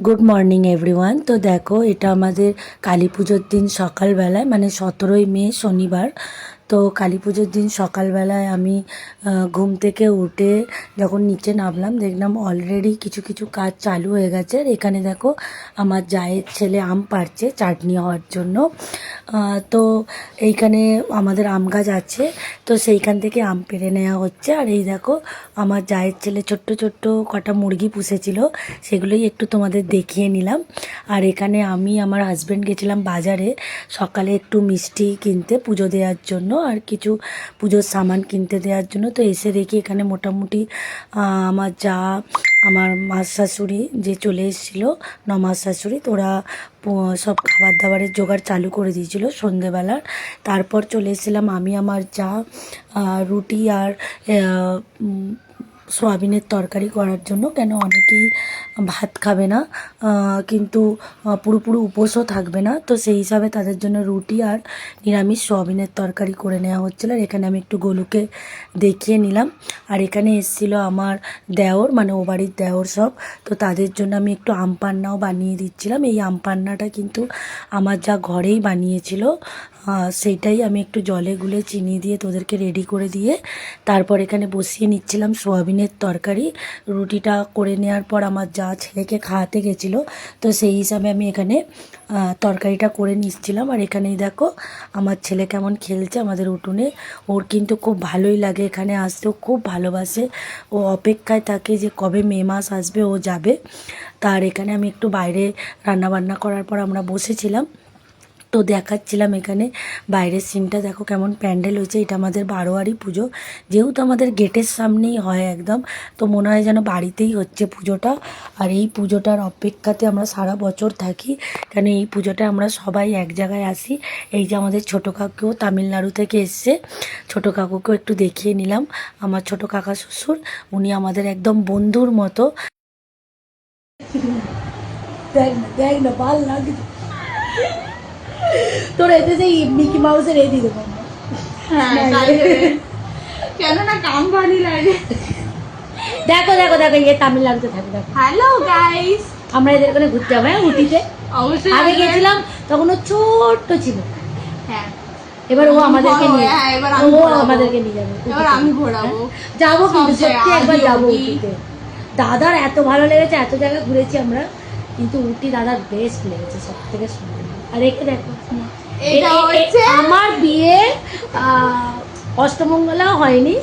Good morning everyone তো দেখো, এটা আমাদের কালী পুজোর দিন সকালবেলায় মানে সতেরোই মে শনিবার। তো কালী পুজোর দিন সকালবেলায় আমি ঘুম থেকে উঠে যখন নিচে নামলাম, দেখলাম অলরেডি কিছু কিছু কাজ চালু হয়ে গেছে। আর এখানে দেখো, আমার জায়ের ছেলে আম পাড়ছে চাটনি হওয়ার জন্য। তো এইখানে আমাদের আম গাছ আছে, তো সেইখান থেকে আম পেরে নেওয়া হচ্ছে। আর এই দেখো, আমার জায়ের ছেলে ছোট্ট ছোট্ট কটা মুরগি পুষেছিল, সেগুলোই একটু তোমাদের দেখিয়ে নিলাম। আর এখানে আমি আমার হাজব্যান্ড গেছিলাম বাজারে, সকালে একটু মিষ্টি কিনতে পুজো দেওয়ার জন্য। আর কিছু পুজোর সামান কিনতে দেওয়ার জন্য। তো এসে দেখি এখানে মোটামুটি আমার যা, আমার মাস শাশুড়ি যে চলে এসেছিল নমাস শাশুড়ি তোরা সব খাবার দাবারের জোগাড় চালু করে দিয়েছিল সন্ধেবেলার। তারপর চলে এসেছিলাম আমি, আমার যা রুটি আর সোয়াবিনের তরকারি করার জন্য কেন অনেকেই ভাত খাবে না কিন্তু পুরোপুরি উপোসও থাকবে না। তো সেই হিসাবে তাদের জন্য রুটি আর নিরামিষ সোয়াবিনের তরকারি করে নেওয়া হচ্ছিল আর এখানে আমি একটু গোলুকে দেখিয়ে নিলাম। আর এখানে এসেছিল আমার দেওর মানে ও বাড়ির দেওর সব। তো তাদের জন্য আমি একটু আম পান্নাও বানিয়ে দিচ্ছিলাম। এই আম পান্নাটা কিন্তু আমার যা ঘরেই বানিয়েছিল আহ, সেইটাই আমি একটু জলে গুলে চিনি দিয়ে তোদেরকে রেডি করে দিয়ে তারপর এখানে বসিয়ে নিচ্ছিলাম সোয়াবিনের তরকারি। রুটিটা করে নেওয়ার পর আমার যা ছেলেকে খাওয়াতে গেছিল তো সেই হিসাবে আমি এখানে তরকারিটা করে নিচ্ছিলাম। আর এখানেই দেখো আমার ছেলে কেমন খেলছে আমাদের উঠোনে। ওর কিন্তু খুব ভালোই লাগে এখানে আসতেও খুব ভালোবাসে। ও অপেক্ষায় থাকে যে কবে মে মাস আসবে ও যাবে। তার এখানে আমি একটু বাইরে রান্না বান্না করার পর আমরা বসেছিলাম। তো দেখাচ্ছিলাম এখানে। বাইরের সিনটা দেখো কেমন প্যান্ডেল হয়েছে। এটা আমাদের বারোয়ারি পুজো। যেহেতু আমাদের গেটের সামনেই হয় একদম, তো মনে হয় যেন বাড়িতেই হচ্ছে পুজোটা। আর এই পুজোটার অপেক্ষাতে আমরা সারা বছর থাকি। কেন এই পুজোটা আমরা সবাই এক জায়গায় আসি। এই যে আমাদের ছোটো কাকুও তামিলনাড়ু থেকে এসছে। ছোটো কাকুকেও একটু দেখিয়ে নিলাম। আমার ছোটো কাকা শ্বশুর, উনি আমাদের একদম বন্ধুর মতো। দেখ না দেখ না ভালো লাগে তোর এতে সেই মিকি মাউসের এই দিয়ে দেবো হ্যাঁ কালকে কেন না কাম লাগে। দেখো দেখো দেখো ইয়ে তামিলনাড়ুতে দেখো। হ্যালো গাইস আমরা এদের ওখানে ঘুরতে যাব হ্যাঁ উটিতে অবশ্যই আগে গেছিলাম তখন ও ছোট্ট ছিল। হ্যাঁ। এবার ও আমাদেরকে নিয়ে হ্যাঁ, ও আমাদেরকে নিয়ে যাবে এবার আমি ঘোরাবো। যাব কিন্তু সত্যি একবার যাব। উটিতে দাদার এত ভালো লেগেছে এত জায়গা ঘুরেছি আমরা কিন্তু উটি দাদার বেস্ট লেগেছে সব থেকে সুন্দর। আর দেখো এটা হচ্ছে আমার বিয়ে অষ্টমঙ্গলা হয়নি।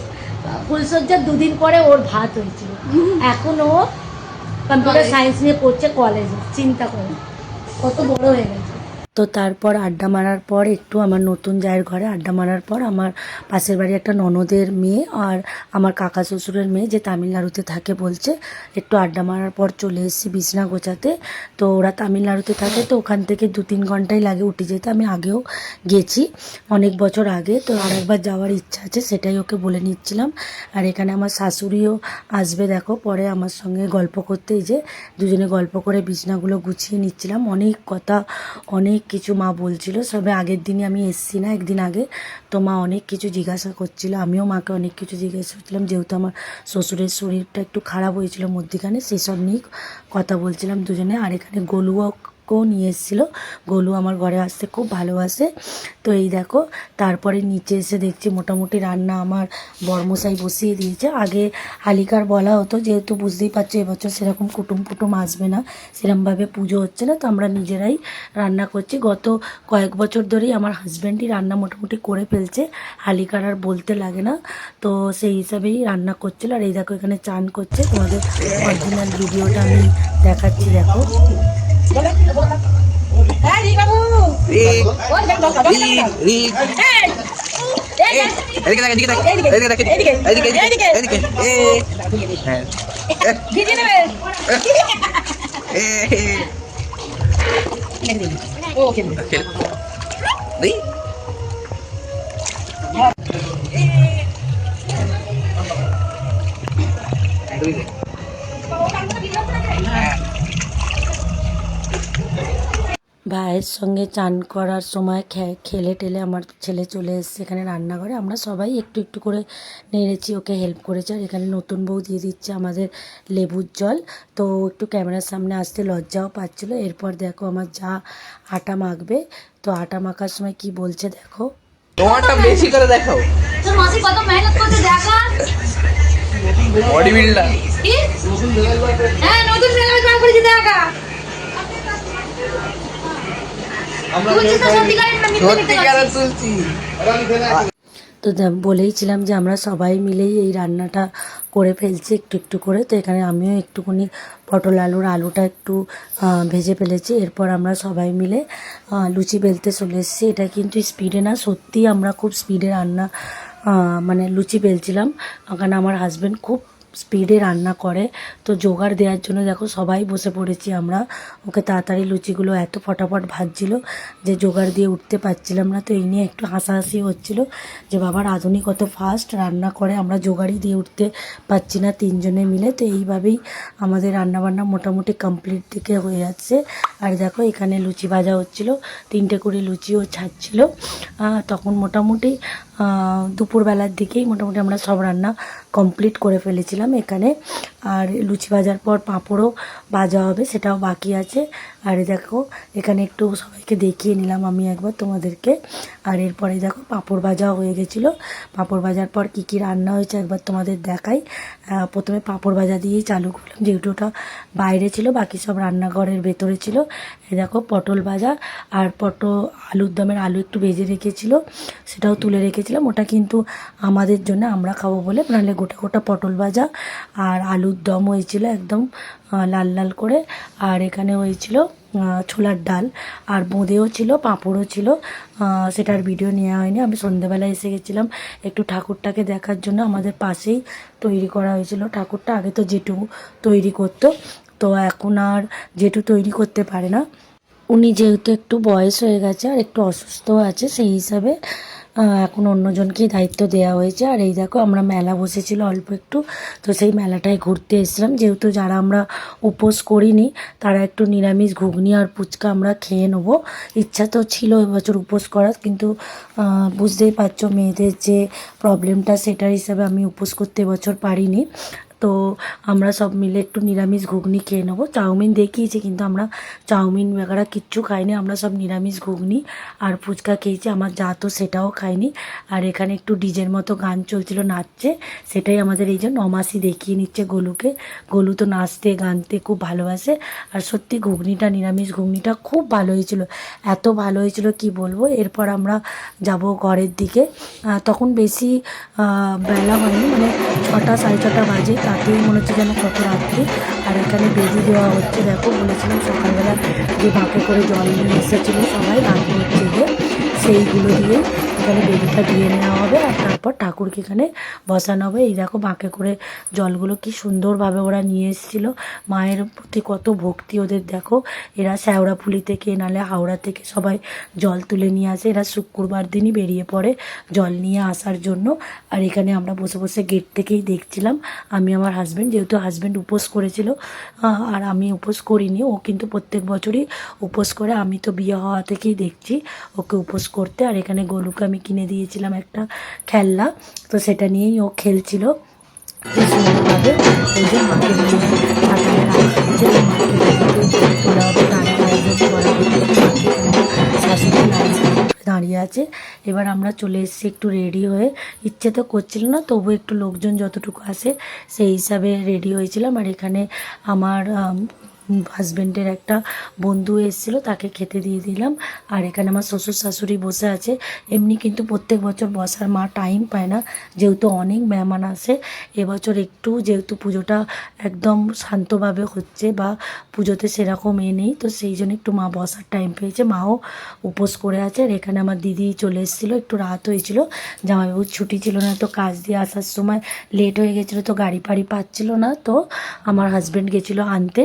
ফুলসজ্জার দুদিন পরে ওর ভাত হয়েছিল। এখন ও কম্পিউটার সায়েন্স নিয়ে পড়ছে কলেজে চিন্তা করে। কত বড় হয়ে গেছে। তো তারপর আড্ডা মারার পর একটু আমার নতুন জায়ের ঘরে আড্ডা মারার পর আমার পাশের বাড়ি একটা ননদের মেয়ে আর আমার কাকা শ্বশুরের মেয়ে যে তামিলনাড়ুতে থাকে বলছে, একটু আড্ডা মারার পর চলে এসেছি বিছনা গোছাতে। তো ওরা তামিলনাড়ুতে থাকে, তো ওখান থেকে দু তিন ঘন্টাই লাগে উঠে যেতে। আমি আগেও গেছি অনেক বছর আগে, তো আর একবার যাওয়ার ইচ্ছা আছে সেটাই ওকে বলে নিচ্ছিলাম। আর এখানে আমার শাশুড়িও আসবে দেখো, পরে আমার সঙ্গে গল্প করতে এই যে দুজনে গল্প করে বিছনাগুলো গুছিয়ে নিচ্ছিলাম। অনেক কথা, অনেক কিছু মা বলছিল, সবে আগের দিনই আমি এসছি না, একদিন আগে তো মা অনেক কিছু জিজ্ঞাসা করছিল, আমিও মাকে অনেক কিছু জিজ্ঞাসা করছিলাম, যেহেতু আমার শ্বশুরের শরীরটা একটু খারাপ হয়েছিল মধ্যিখানে, সেসব নিয়ে কথা বলছিলাম দুজনে, আর এখানে গলুও কেও নিয়ে এসেছিল। গোলু আমার ঘরে আসতে খুব ভালোবাসে। তো এই দেখো, তারপরে নিচে এসে দেখছি মোটামুটি রান্না আমার বর্মশাই বসিয়ে দিয়েছে। আগে হালিকার বলা হতো, যেহেতু বুঝতেই পারছ এবছর সেরকম কুটুম কুটুম আসবে না সেরকমভাবে পুজো হচ্ছে না, তো আমরা নিজেরাই রান্না করছি। গত কয়েক বছর ধরেই আমার হাজব্যান্ডই রান্না মোটামুটি করে ফেলছে, হালিকার আর বলতে লাগে না। তো সেই হিসাবেই রান্না করছিল। আর এই দেখো, এখানে চান করছে। তোমাদের অরিজিনাল ভিডিওটা আমি দেখাচ্ছি, দেখো। এদিকে দেখ, এদিকে দেখ, এদিকে দেখ, এদিকে, এদিকে, এদিকে, এদিকে, এ, হ্যাঁ। এ, এ, খেল। দেই। ভাইয়ের সঙ্গে চান করার সময় খে- খেলে টেলে আমার ছেলে চলে এসেছে এখানে রান্নাঘরে। আমরা সবাই একটু একটু করে নেড়েছি ওকে হেল্প করেছি। আর এখানে নতুন বউ দিয়ে দিচ্ছে আমাদের লেবুর জল। তো একটু ক্যামেরার সামনে আসতে লজ্জাও পাচ্ছিলো। এরপর দেখো আমার যা আটা মাখবে। তো আটা মাখার সময় কি বলছে দেখো। তোমারটা বেশি করে দেখাও। কত মেহনত করছে দেখা। বডি বিল্ডার কি হ্যাঁ নতুন সেলাই বার করেছি দেখা সত্যিকারের? তুলছি তো দে- বলেইছিলাম যে আমরা সবাই মিলেই এই রান্নাটা করে ফেলছি একটু একটু করে। তো এখানে আমিও একটুখানি পটল আলুর আলুটা একটু ভেজে ফেলেছি। এরপর আমরা সবাই মিলে লুচি বেলতে চলে এসেছি। এটা কিন্তু স্পিডে না সত্যিই আমরা খুব স্পিডে রান্না মানে লুচি বেলছিলাম। কারণ আমার হাজব্যান্ড খুব স্পিডে রান্না করে। তো জোগাড় দেওয়ার জন্য দেখো সবাই বসে পড়েছি আমরা। ওকে তাড়াতাড়ি লুচিগুলো এত ফটাফট ভাজছিল যে জোগাড় দিয়ে উঠতে পারছিলাম না। তো এই নিয়ে একটু হাসাহাসি হচ্ছিল যে বাবার আধুনিক কত ফাস্ট রান্না করে। আমরা জোগাড়ই দিয়ে উঠতে পারছি না তিনজনে মিলে। তো এইভাবেই আমাদের রান্নাবান্না মোটামুটি কমপ্লিট দিকে হয়ে যাচ্ছে। আর দেখো এখানে লুচি ভাজা হচ্ছিল, তিনটে করে লুচিও ছাড়ছিল। তখন মোটামুটি দুপুরবেলার দিকেই মোটামুটি আমরা সব রান্না কমপ্লিট করে ফেলেছিলাম এখানে। আর লুচি ভাজার পর পাঁপড়ও ভাজা হবে, সেটাও বাকি আছে। আর দেখো, এখানে একটু সবাইকে দেখিয়ে নিলাম আমি একবার তোমাদেরকে। আর এরপরে দেখো, পাঁপড় ভাজা হয়ে গেছিল। পাঁপড় ভাজার পর কী কী রান্না হয়েছে একবার তোমাদের দেখাই। প্রথমে পাঁপড় ভাজা দিয়েই চালু করলাম, যেহেতু ওটা বাইরে ছিল, বাকি সব রান্নাঘরের ভেতরে ছিল। এই দেখো, পটল ভাজা আর পটল আলুর দমের আলু একটু ভেজে রেখেছিল, সেটাও তুলে রেখেছিলাম। ওটা কিন্তু আমাদের জন্য আমরা খাব বলে, নাহলে গোটা গোটা পটল ভাজা আর আলুর দম হয়েছিল একদম লাল লাল করে। আর এখানে হয়েছিল ছোলার ডাল। আর বোঁদেও ছিল, পাঁপড়ও ছিল। সেটার ভিডিও নেওয়া হয়নি। আমি সন্ধেবেলায় এসে গেছিলাম একটু ঠাকুরটাকে দেখার জন্য। আমাদের পাশেই তৈরি করা হয়েছিল ঠাকুরটা। আগে তো জেঠু তৈরি করতো। তো এখন আর জেঠু তৈরি করতে পারে না। উনি যেহেতু একটু বয়স হয়ে গেছে আর একটু অসুস্থ আছে, সেই হিসাবে এখন অন্যজনকেই দায়িত্ব দেওয়া হয়েছে। আর এই দেখো, আমরা মেলা বসেছিল অল্প একটু। তো সেই মেলাটায় ঘুরতে এসেছিলাম। যেহেতু যারা আমরা উপোস করিনি, তারা একটু নিরামিষ ঘুগনি আর ফুচকা আমরা খেয়ে নেব। ইচ্ছা তো ছিল এবছর উপোস করার, কিন্তু বুঝতেই পারছ মেয়েদের যে প্রবলেমটা সেটার হিসাবে আমি উপোস করতে এবছর পারিনি। তো আমরা সব মিলে একটু নিরামিষ ঘুগনি খেয়ে নেব। চাউমিন দেখিয়েছি, কিন্তু আমরা চাউমিন বেগারা কিচ্ছু খাইনি, আমরা সব নিরামিষ ঘুগনি আর ফুচকা খেয়েছি, আমার যা তো সেটাও খাইনি। আর এখানে একটু ডিজের মতো গান চলছিল নাচছে, সেটাই আমাদের এই যে নমাসি দেখিয়ে নিচ্ছে গোলুকে। গোলু তো নাচতে, গানতে খুব ভালোবাসে। আর সত্যি ঘুগনিটা, নিরামিষ ঘুগনিটা খুব ভালো হয়েছিল। এত ভালো হয়েছিল কি বলব? এরপর আমরা যাব ঘরের দিকে। তখন বেশি বেলা হয়নি মানে ছটা, সাড়ে ছটা বাজে। তাতেই মনে হচ্ছে যেন কত রাত্রে। আর এখানে বেজি দেওয়া হচ্ছে, দেখো, বলেছিলাম সকালবেলা যে বাঁকে করে জল নিয়ে এসেছিল সবাই রান্না হচ্ছে সেইগুলো দিয়ে এখানে বেদিটা দিয়ে নেওয়া হবে আর তারপর ঠাকুরকে এখানে বসানো হবে। এই দেখো বাঁকে করে জলগুলো কি সুন্দরভাবে ওরা নিয়ে এসেছিল। মায়ের প্রতি কত ভক্তি ওদের, দেখো। এরা শ্যাওড়াফুলি থেকে নালে হাওড়া থেকে সবাই জল তুলে নিয়ে আসে। এরা শুক্রবার দিনই বেরিয়ে পড়ে জল নিয়ে আসার জন্য। আর এখানে আমরা বসে বসে গেট থেকেই দেখছিলাম। আমি আমার হাজব্যান্ড যেহেতু হাজব্যান্ড উপোস করেছিল আর আমি উপোস করিনি, ও কিন্তু প্রত্যেক বছরই উপোস করে। আমি তো বিয়ে হওয়া থেকেই দেখছি ওকে উপোস করতে। আর এখানে গোলুকে আমি কিনে দিয়েছিলাম একটা খেলনা। তো সেটা নিয়েই ও খেলছিল। দাঁড়িয়ে আছে। এবার আমরা চলে এসেছি, একটু রেডি হয়ে, ইচ্ছে তো করছিল না, তবু একটু লোকজন যতটুকু আসে সেই হিসাবে রেডি হয়েছিলাম। আর এখানে আমার হাজব্যান্ডের একটা বন্ধু এসেছিল, তাকে খেতে দিয়ে দিলাম। আর এখানে আমার শ্বশুর শাশুড়ি বসে আছে। এমনি কিন্তু প্রত্যেক বছর বসার মা টাইম পায় না। যেহেতু অনেক মেহমান আসে, এবছর একটু যেহেতু পুজোটা একদম শান্তভাবে হচ্ছে বা পুজোতে সেরকম এ নেই, তো সেই জন্য একটু মা বসার টাইম পেয়েছে। মাও উপোস করে আছে। আর এখানে আমার দিদি চলে এসেছিল, একটু রাত হয়েছিল। জামাইবাবুর ছুটি ছিল না, তো কাজ দিয়ে আসার সময় লেট হয়ে গেছিল, তো গাড়ি ফাড়ি পাচ্ছিল না। তো আমার হাজব্যান্ড গেছিল আনতে।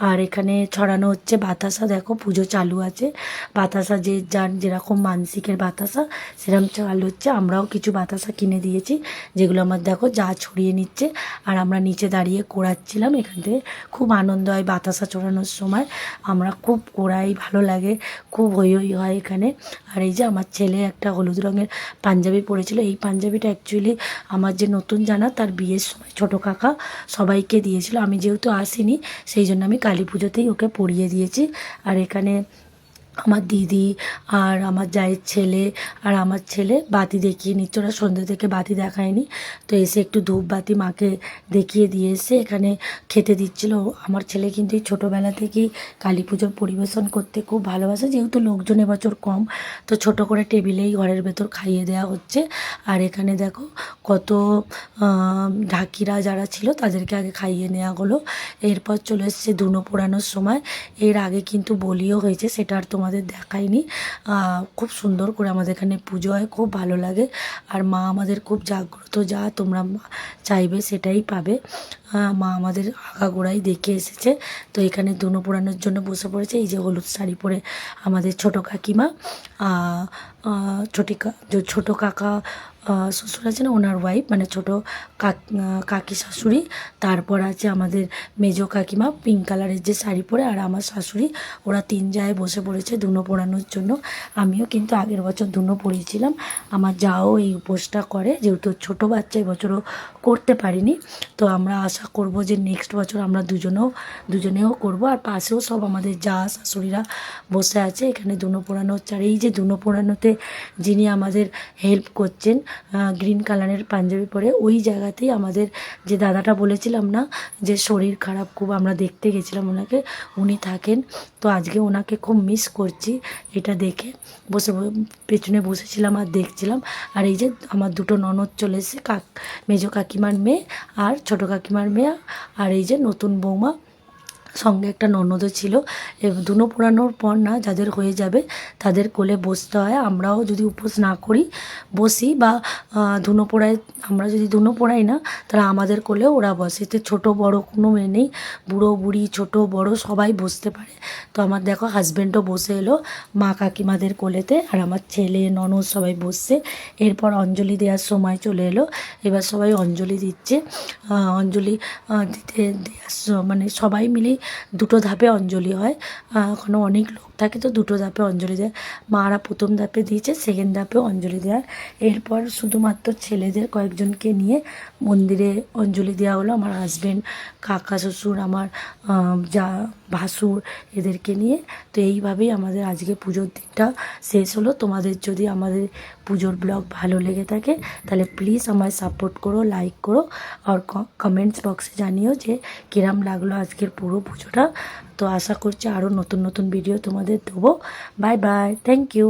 আর এখানে ছড়ানো হচ্ছে বাতাসা। দেখো, পুজো চালু আছে। বাতাসা যে যার যেরকম মানসিকের বাতাসা সেরকম চালু হচ্ছে। আমরাও কিছু বাতাসা কিনে দিয়েছি, যেগুলো আমার দেখো যা ছড়িয়ে নিচ্ছে। আর আমরা নিচে দাঁড়িয়ে কোড়াচ্ছিলাম। এখান থেকে খুব আনন্দ হয় বাতাসা ছড়ানোর সময়। আমরা খুব কোড়াই, ভালো লাগে। খুব হই হই হয় এখানে। আর এই যে আমার ছেলে একটা হলুদ রঙের পাঞ্জাবি পরেছিল। এই পাঞ্জাবিটা অ্যাকচুয়ালি আমার যে নতুন জানা, তার বিয়ের সময় ছোটো কাকা সবাইকে দিয়েছিল। আমি যেহেতু আসিনি, সেই জন্য আমি কালী পুজোতেই ওকে পড়িয়ে দিয়েছি। আর এখানে আমার দিদি আর আমার জায়ের ছেলে আর আমার ছেলে বাতি দেখিয়ে নিচ্ছে। ওরা সন্ধ্যে থেকে বাতি দেখায়নি। তো এসে একটু ধূপ বাতি মাকে দেখিয়ে দিয়ে এসে এখানে খেতে দিচ্ছিল। আমার ছেলে কিন্তু এই ছোটোবেলা থেকেই কালী পুজোর পরিবেশন করতে খুব ভালোবাসে। যেহেতু লোকজন এবছর কম, তো ছোট করে টেবিলেই ঘরের ভেতর খাইয়ে দেওয়া হচ্ছে। আর এখানে দেখো কত ঢাকিরা যারা ছিল তাদেরকে আগে খাইয়ে নেওয়া হলো। এরপর চলে এসছে ধুনো পোড়ানোর সময়। এর আগে কিন্তু বলিও হয়েছে, সেটা আর তোমাদের দেখায়নি। খুব সুন্দর করে আমাদের এখানে পুজো হয়, খুব ভালো লাগে। আর মা আমাদের খুব জাগ্রত, যা তোমরা চাইবে সেটাই পাবে। মা আমাদের আগাগোড়াই দেখে এসেছে। তো এখানে দুনো পোড়ানোর জন্য বসে পড়েছে। এই যে হলুদ শাড়ি পরে আমাদের ছোট কাকিমা। ছোটি যে ছোটো কাকা শ্বশুর আছে না, ওনার ওয়াইফ মানে ছোটো কাক শাশুড়ি, তারপর আছে আমাদের মেজো কাকিমা পিঙ্ক কালারের যে শাড়ি পরে, আর আমার শাশুড়ি, ওরা তিন জায়গায় বসে পড়েছে ধুনো পোড়ানোর জন্য। আমিও কিন্তু আগের বছর ধুনো পড়িয়েছিলাম। আমার যাও এই উপোসটা করে, যেহেতু ছোটো বাচ্চা, এবছরও করতে পারিনি। তো আমরা আশা করব যে নেক্সট বছর আমরা দুজনেও দুজনেও করব। আর পাশেও সব আমাদের যা শাশুড়িরা বসে আছে, এখানে ধুনো পোড়ানো হচ্ছে আর এই যে ধুনো পোড়ানোতে যিনি আমাদের হেল্প করছেন গ্রিন কালারের পাঞ্জাবি পরে, ওই জায়গাতেই আমাদের যে দাদাটা বলেছিলাম না, যে শরীর খারাপ খুব আমরা দেখতে গেছিলাম ওনাকে, উনি থাকেন। তো আজকে ওনাকে খুব মিস করছি, এটা দেখে। বসে পেছনে বসেছিলাম আর দেখছিলাম। আর এই যে আমার দুটো ননদ চলে এসেছে, কাক, মেজো কাকিমার মেয়ে আর ছোটো কাকিমার মেয়ে। আর এই যে নতুন বৌমা সঙ্গে একটা ননদও ছিল। ধুনো পোড়ানোর পর না যাদের হয়ে যাবে তাদের কোলে বসতে হয়। আমরাও যদি উপোস না করি, বসি বা ধুনো পোড়ায়, আমরা যদি ধুনো পোড়াই না, তারা আমাদের কোলে ওরা বসে। এতে ছোটো, বড় কোনো মেয়ে নেই। বুড়ো, বুড়ি, ছোট, বড় সবাই বসতে পারে। তো আমার দেখো হাজব্যান্ডও বসে এলো, মা কাকিমাদের কোলেতে আর আমার ছেলে, ননদ সবাই বসছে। এরপর অঞ্জলি দেওয়ার সময় চলে এলো। এবার সবাই অঞ্জলি দিচ্ছে। অঞ্জলি দিতে, দেওয়ার মানে সবাই মিলেই দুটো ধাপে অঞ্জলি হয়। ওখানে অনেক লোক থাকে তো দুটো ধাপে অঞ্জলি দেয়। মারা প্রথম ধাপে দিয়েছে সেকেন্ড ধাপে অঞ্জলি দেওয়ার। এরপর শুধুমাত্র ছেলেদের কয়েকজনকে নিয়ে মন্দিরে অঞ্জলি দেওয়া হলো। আমার হাজব্যান্ড কাকা, শ্বশুর, আমার যা ভাসুর এদেরকে নিয়ে। তো এইভাবেই আমাদের আজকে পুজোর দিনটা শেষ হলো। তোমাদের যদি আমাদের পুজোর ব্লগ ভালো লেগে থাকে, তাহলে প্লিজ আমায় সাপোর্ট করো লাইক করো আর কমেন্টস বক্সে জানিও যে কিরাম লাগল আজকের পুরো পুজোটা। তো আশা করছি আরও নতুন নতুন ভিডিও তোমাদের দেবো বাই বাই থ্যাংক ইউ